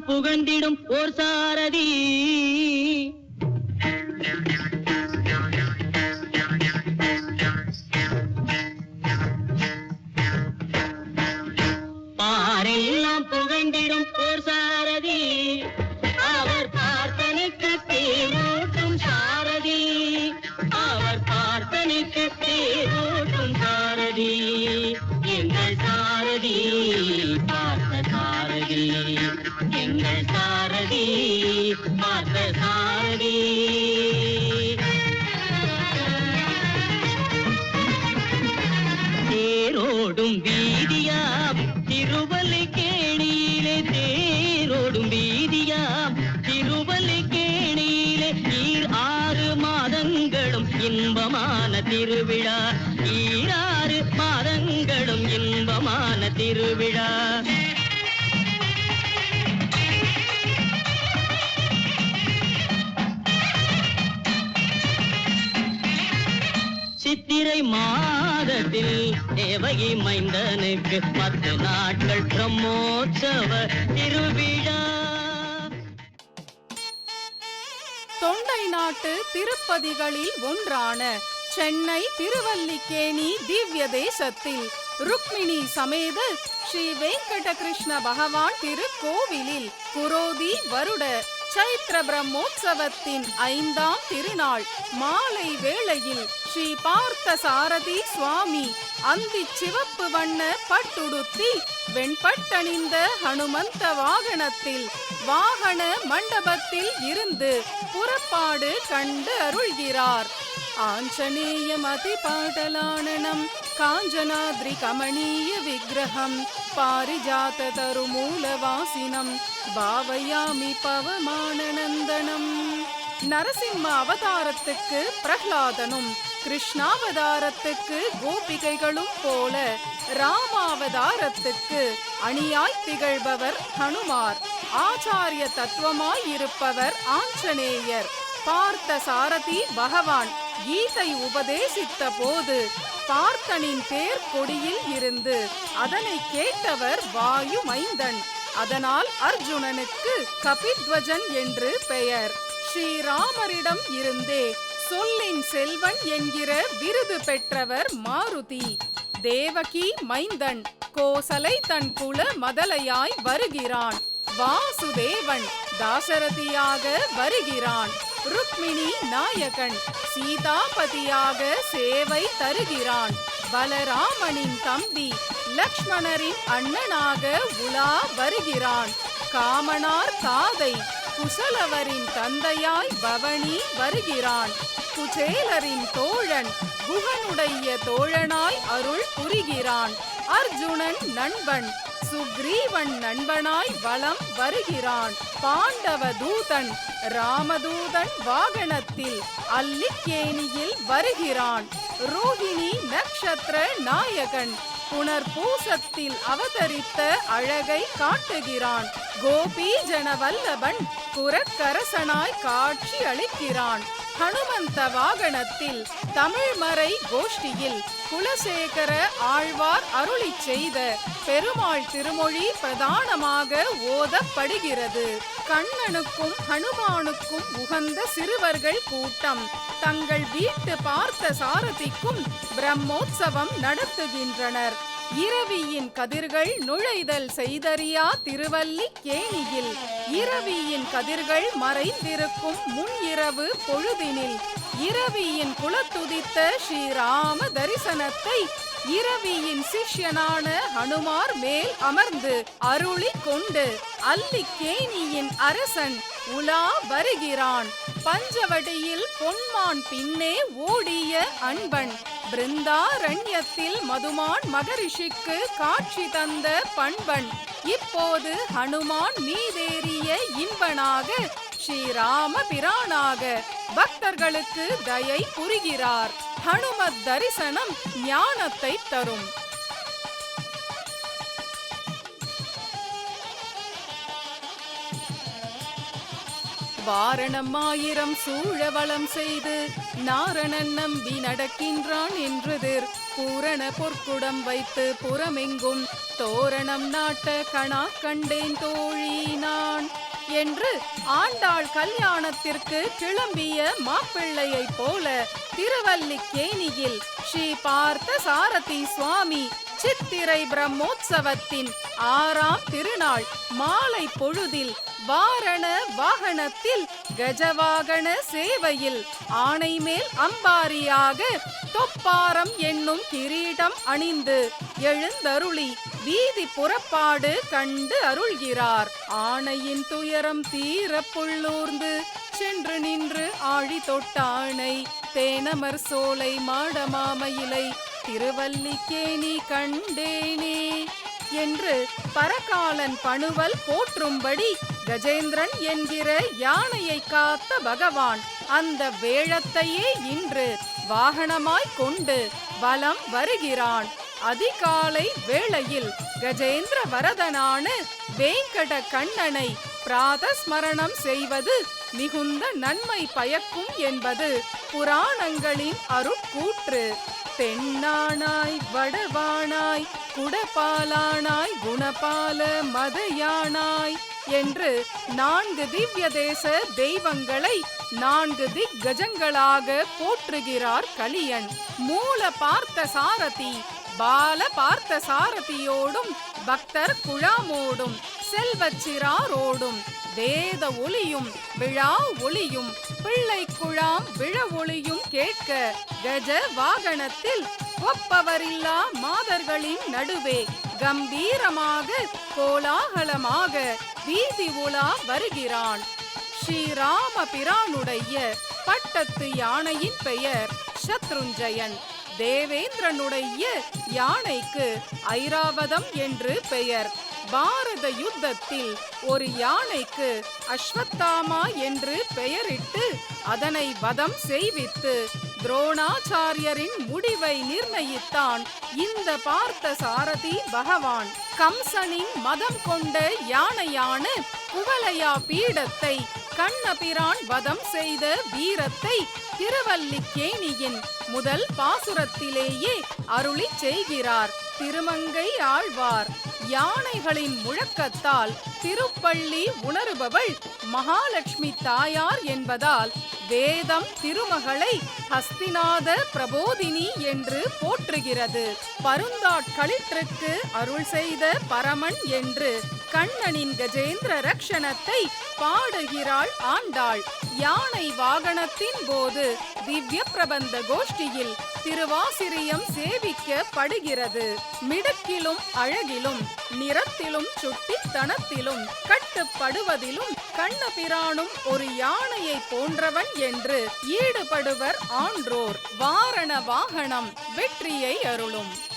புகந்திடும் புகழ்ந்திடும் ஓர் சாரதி. சித்திரை மாதத்தில் தேவகி மைந்தனுக்கு பத்து நாட்கள் பிரம்மோற்சவ திருவிழா. தொண்டை நாட்டு திருப்பதிகளில் ஒன்றான சென்னை திருவல்லிக்கேணி திவ்ய தேசத்தில் ருக்மிணி சமேத ஸ்ரீ வெங்கட கிருஷ்ண பகவான் திருக்கோவிலில் குரோதி வருட சைத்ர பிரம்மோற்சவத்தின் ஐந்தாம் திருநாள் மாலை வேளையில் ஸ்ரீ பார்த்த சாரதி சுவாமி அந்தி சிவப்பு வண்ண பட்டுடுத்தி வெண்பட்டணிந்த ஹனுமந்த வாகனத்தில் வாகன மண்டபத்தில் இருந்து புறப்பாடு கண்டு அருள்கிறார். ஆஞ்சநேயம் அதிபாடலானனம் காஞ்சனாத்ரி கமணீய விக்கிரகம் பாரிஜாத தருமூல வாசினம் பாவயாமி பவமானநந்தனம். நரசிம்ம அவதாரத்துக்கு பிரஹ்லாதனும் கிருஷ்ணாவதாரத்துக்கு கோபிகைகளும் போல ராமாவதாரத்துக்கு அணியாய் திகழ்பவர் ஹனுமார் ஆச்சாரிய தத்துவமாய் இருப்பவர் ஆஞ்சநேயர். பார்த்த சாரதி பகவான் கீதை உபதேசித்த போது பார்த்தனின் பேர் கொடியில் இருந்து அதனை கேட்டவர் வாயு மைந்தன் அதனால் அர்ஜுனனுக்கு கபித்வஜன் என்று பெயர். ஸ்ரீராமரிடம் இருந்தே சொல்லின் செல்வன் என்கிற விருது பெற்றவர் மாருதி. தேவகி மைந்தன் கோசலை தன் குல மதலையாய் வருகிறான். வாசுதேவன் தாசரதியாக வருகிறான். ருக்மிணி நாயகன் சீதாபதியாக சேவை தருகிறான். பலராமனின் தம்பி லக்ஷ்மணரின் அண்ணனாக உலா வருகிறான். காமனார் காதை குசலவரின் தந்தையாய் பவனி வருகிறான். குசேலரின் தோழன் குகனுடைய தோழனாய் அருள் புரிகிறான். அர்ஜுனன் நண்பன் சுக்ரீவன் நண்பனாய் வலம் வருகிறான். பாண்டவ தூதன் ராமதூதன் வாகனத்தில் அல்லிக்கேணியில் வருகிறான். ரோஹிணி நக்ஷத்திர நாயகன் புனர்பூசத்தில் அவதரித்த அழகை காட்டுகிறான். கோபி ஜனவல்லபன் குரக்கரசனாய் காட்சி அளிக்கிறான். ஹனுமந்த வாகனத்தில் தமிழ்மறை கோஷ்டியில் குலசேகர ஆழ்வார் அருளிச் செய்த பெருமாள் திருமொழி பிரதானமாக ஓதப்படுகிறது. கண்ணனுக்கும் ஹனுமானுக்கும் உகந்த சிறுவர்கள் கூட்டம். தங்கள் வீட்டு பார்த்த சாரதிக்கும் பிரம்மோற்சவம் நடத்துகின்றனர். இரவியின் கதிர்கள் நுழைதல் செய்தறியா திருவல்லி கேணியில். இரவியின் கதிர்கள் மறைந்திருக்கும் முன் இரவு பொழுதினில். இரவியின் குலத்துதித்த ஸ்ரீராம தரிசனத்தை இரவியின் சிஷ்யனான ஹனுமார் மேல் அமர்ந்து அருளி கொண்டு அல்லிக்கேணியின் அரசன் உலா வருகிறான். பஞ்சவடியில் பொன்மான் பின்னே ஓடிய அன்பன் பிருந்தாரண்யத்தில் மதுமான் மகரிஷிக்கு காட்சி தந்த பண்பன். இப்போது ஹனுமான் மீதேறிய இன்பனாக ஸ்ரீராம பிரானாக பக்தர்களுக்கு தயை புரிகிறார். ஹனுமத் தரிசனம் ஞானத்தை தரும் வாரணம் ஆயிரம் சூழவளம் செய்து நாரணன் நம்பி நடக்கின்றான் என்றுதிர் பூரண பொற்குடம் வைத்து புறமெங்கும் தோரணம் நாட்ட கணா கண்டேன் தோழி நான். என்று ஆண்டாள் கல்யாணத்திற்கு கிளம்பிய மாப்பிள்ளையைப் போல திருவல்லிக்கேணியில் ஸ்ரீ பார்த்த சாரதி சுவாமி சித்திரை பிரம்மோற்சவத்தின் ஆறாம் திருநாள் மாலை பொழுதில் வாரண வாகனத்தில் கஜவாகன சேவையில் ஆணை மேல் அம்பாரியாக தொப்பாரம் என்னும் கிரீடம் அணிந்து எழுந்தருளி. வீதி புறப்பாடு கண்டு அருள்கிறார். ஆணையின் துயரம் தீர புள்ளூர்ந்து சென்று நின்று ஆழி தொட்டானை. தேனமர் சோலை மாடமாமயிலை திருவல்லிக்கேணி கண்டேனே. என்று பரகாலன் பணுவல் போற்றும்படி கஜேந்திரன் என்கிற யானையை காத்த பகவான் அந்த வேழத்தையே இன்று வாகனமாய் கொண்டு வலம் வருகிறான். அதிகாலை வேளையில் கஜேந்திர வரதனான வேங்கட கண்ணனை பிராதஸ்மரணம் செய்வது மிகுந்த நன்மை பயக்கும் என்பது புராணங்களின் அருட்கூற்று. பெண்ணானாய் வடவானாய் குடபாலானாய் குணபால மதயானாய் என்று நான்கு திவ்ய தேச தெய்வங்களை நான்கு திக்கஜங்களாக போற்றுகிறார் கலியன். மூல பார்த்த சாரதி பால பார்த்த சாரதியோடும் பக்தர் குழாமோடும் செல்வச்சிறாரோடும் வேத ஒளியும் விழா ஒளியும் பிள்ளை குழாம் விழ ஒளியும் கேட்க கஜ வாகனத்தில் ஒப்பவரில்லா மாதர்களின் நடுவே கம்பீரமாக கோலாகலமாக வீதி உலா வருகிறான். ஸ்ரீராம பிரானுடைய பட்டத்து யானையின் பெயர் சத்ருஞ்சயன். தேவேந்திரனுடைய யானைக்கு ஐராவதம் என்று பெயர். பாரத யுத்தத்தில் ஒரு யானைக்கு அஸ்வத்தாமா என்று பெயரிட்டு அதனை வதம் செய்வித்து துரோணாச்சாரியரின் முடிவை நிர்ணயித்தான் இந்த பார்த்த சாரதி பகவான். கம்சனின் மதம் கொண்ட யானையான குவலையா பீடத்தை கண்ணபிரான் வதம் செய்த வீரத்தை திருவல்லிக்கேணியின் முதல் பாசுரத்திலேயே அருளி செய்கிறார். திருமங்கை ஆழ்வார் யானைகளின் முழக்கத்தால் திருப்பள்ளி உணருபவள் மகாலட்சுமி தாயார் என்பதால் வேதம் திருமகளை ஹஸ்திநாத பிரபோதினி என்று போற்றுகிறது. பருந்தாட்களிற்றுக்கு அருள் செய்த பரமன் என்று கண்ணனின் கஜேந்திர ரக்ஷணத்தை பாடுகிறாள் ஆண்டாள். யானை வாகனத்தின் போது திவ்ய பிரபந்த கோஷ்டியில் திருவாசிரியம் சேவிக்கப்படுகிறது. மிடுக்கிலும் அழகிலும் நிறத்திலும் சுட்டித்தனத்திலும் கட்டுப்படுவதிலும் கண்ணபிரானும் ஒரு யானையை போன்றவன் என்று ஈடுபடுவர் ஆன்றோர். வாரண வாகனம் வெற்றியை அருளும்.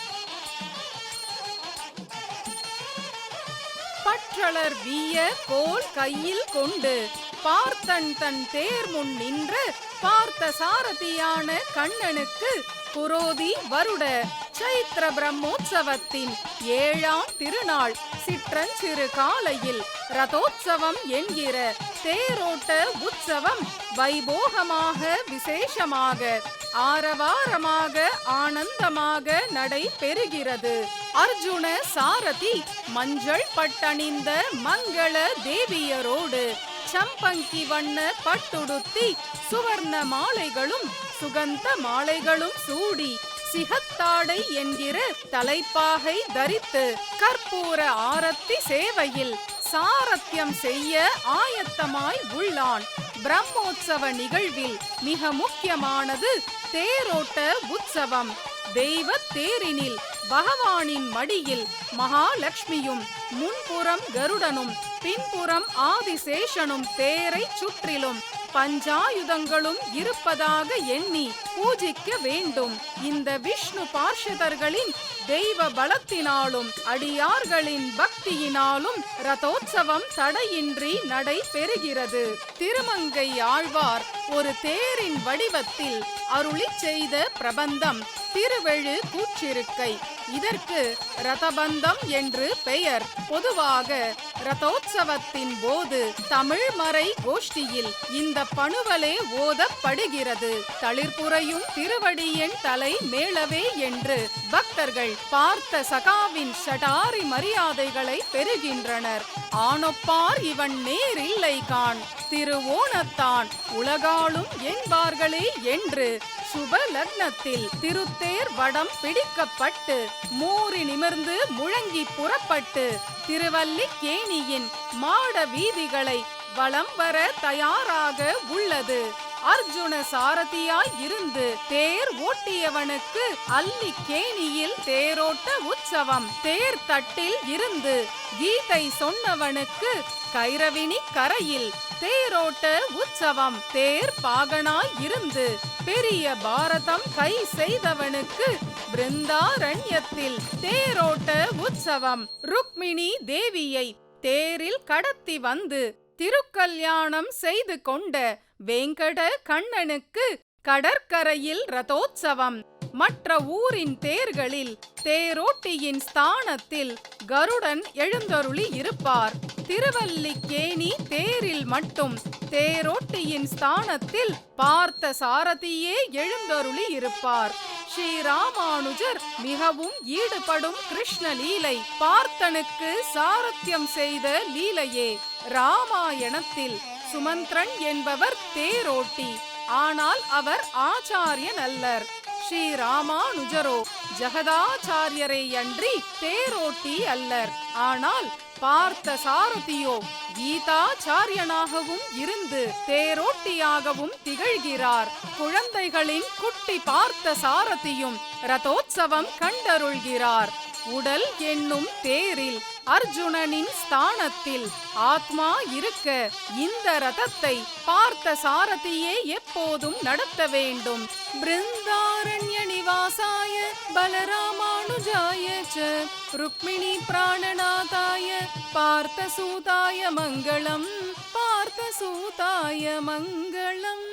பற்றளர் வீய கோல் கையில் கொண்டு பார்த்தன் தன் தேர் முன் நின்று பார்த்த சாரதியான கண்ணனுக்கு புரோதி வருட சைத்திர பிரம்மோற்சவத்தின் ஏழாம் திருநாள் சிற்றஞ்சிறு காலையில் ரதோற்சவம் என்கிற தேரோட்ட உற்சவம் வைபோகமாக விசேஷமாக ஆரவாரமாக ஆனந்தமாக நடைபெறுகிறது. அர்ஜுன சாரதி மஞ்சள் பட்டணிந்த மங்கள தேவியரோடு சம்பங்கி வண்ண பட்டுடுத்தி சுவர்ண மாலைகளும் சுகந்த மாலைகளும் சூடி சிகத்தாடை என்கிற தலைப்பாகை தரித்து கற்பூர ஆரத்தி சேவையில் சாரத்தியம் செய்ய ஆயத்தமாய் உள்ளான். பிரம்மோற்சவ நிகழ்வில் மிக முக்கியமானது தேரோட்ட உற்சவம். தெய்வ தேரினில் பகவானின் மடியில் மகாலட்சுமியும் முன்புறம் கருடனும் பின்புறம் ஆதிசேஷனும் தேரை சுற்றிலும் பஞ்சாயுதங்களும் இருப்பதாக எண்ணி பூஜிக்க வேண்டும். இந்த விஷ்ணு பார்ஷதர்களின் தெய்வ பலத்தினாலும் அடியார்களின் பக்தியினாலும் ரதோத்சவம் தடையின்றி நடை பெறுகிறது. திருமங்கை ஆழ்வார் ஒரு தேரின் வடிவத்தில் அருளி செய்த பிரபந்தம் திருவெழு கூற்றிருக்கை. இதற்கு ரதபந்தம் என்று பெயர். பொதுவாக ரதோத்சவத்தின் போது தமிழ் மறை கோஷ்டியில் இந்த பணுவலே ஓதப்படுகிறது. தளிர்புறையும் திருவடியின் தலை மேளவே என்று பக்தர்கள் பார்த்த சகாவின் ஷடாரி மரியாதைகளை பெறுகின்றனர். ஆனொப்பார் இவன் நேர் இல்லை காண். திருவோணத்தான் உலகாலும் என்பார்களே என்று சுப லக்னத்தில் திருத்தேர் வடம் பிடிக்கப்பட்டு மூறி நிமிர்ந்து முழங்கி புறப்பட்டு திருவல்லிக்கேணியின் மாட வீதிகளை வலம் வர தயாராக உள்ளது. அர்ஜுன சாரதியாய் இருந்து தேர் ஓட்டியவனுக்கு அல்லிக்கேணியில் தேரோட்ட உற்சவம். தேர் தட்டில் இருந்து கீதை சொன்னவனுக்கு கைரவினி கரையில் தேரோட்ட உற்சவம். தேர் பாகனாய் இருந்து பெரிய பாரதம் கை செய்தவனுக்கு பிருந்தாரண்யத்தில் தேரோட்ட உற்சவம். ருக்மிணி தேவியை தேரில் கடத்தி வந்து திருக்கல்யாணம் செய்து கொண்ட வேங்கட கண்ணனுக்கு கடற்கரையில் ரதோத்சவம். மற்ற ஊரின் தேர்களில் தேரோட்டியின் ஸ்தானத்தில் கருடன் எழுந்தருளி இருப்பார். திருவல்லிக்கேணி தேரில் மட்டும் தேரோட்டியின் ஸ்தானத்தில் பார்த்த சாரதியே எழுந்தருளி இருப்பார். ஸ்ரீராமானுஜர் மிகவும் ஈடுபடும் கிருஷ்ண லீலை பார்த்தனுக்கு சாரத்தியம் செய்த லீலையே. ராமாயணத்தில் சுமந்திரன் என்பவர் தேரோட்டி. ஆனால் அவர் ஆச்சாரியன் அல்லர் ஸ்ரீ ராமானுஜரோ ஜெகதாச்சாரியரை அன்றி தேரோட்டி அல்லர். ஆனால் பார்த்த சாரதியோ கீதாச்சாரியனாகவும் இருந்து தேரோட்டியாகவும் திகழ்கிறார். குழந்தைகளின் குட்டி பார்த்த சாரதியும் ரதோத்சவம் கண்டருள்கிறார். உடல் என்னும் தேரில் அர்ஜுனனின் ஸ்தானத்தில் ஆத்மா இருக்க இந்த ரதத்தை பார்த்த சாரதியே எப்போதும் நடத்த வேண்டும். பிருந்தாரண்ய நிவாசாய பலராமானுஜாய ச ருக்மிணி பிராணநாதாய பார்த்த சூதாய மங்களம் பார்த்த சூதாய மங்களம்.